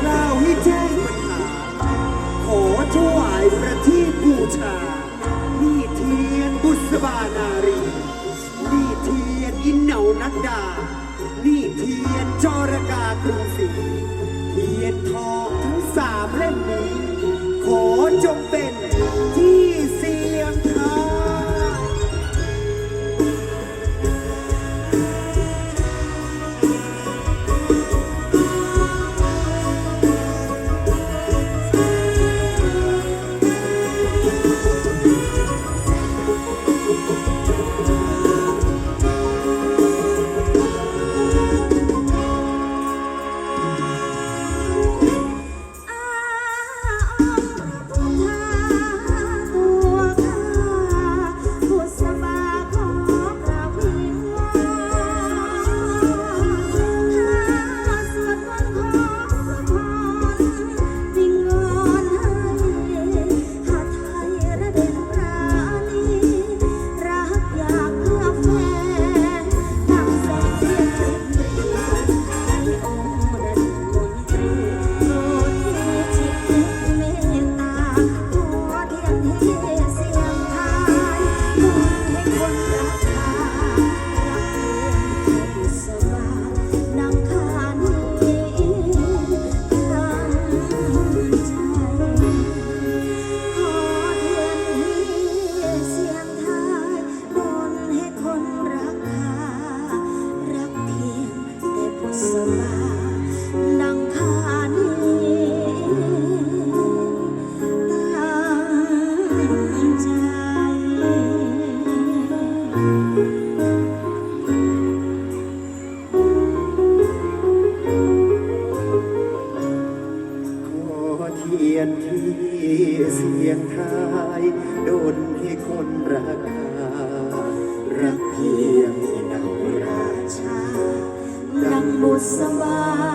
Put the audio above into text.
กล่าวให้แจ้งปัญหา ขอถวายประทีปบูชา นี่เทียนบุษบานารี นี่เทียนอินเนานัดดา นี่เทียนจรกากรุงศรีเทียนทองทั้งสามเล่มนี้ ขอจ ที่เสียงทายโดนให้คนรักรักเพียงนางราชานางบุษบา